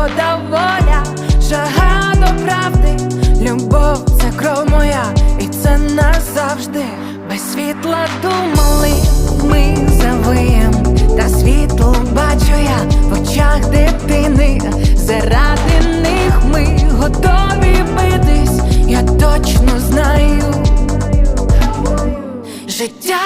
свобода, воля, жага до правди, любов це кров моя, і це назавжди. Без світла думали, ми завиєм, та світло бачу я в очах дитини. Заради них ми готові битись, я точно знаю. Життя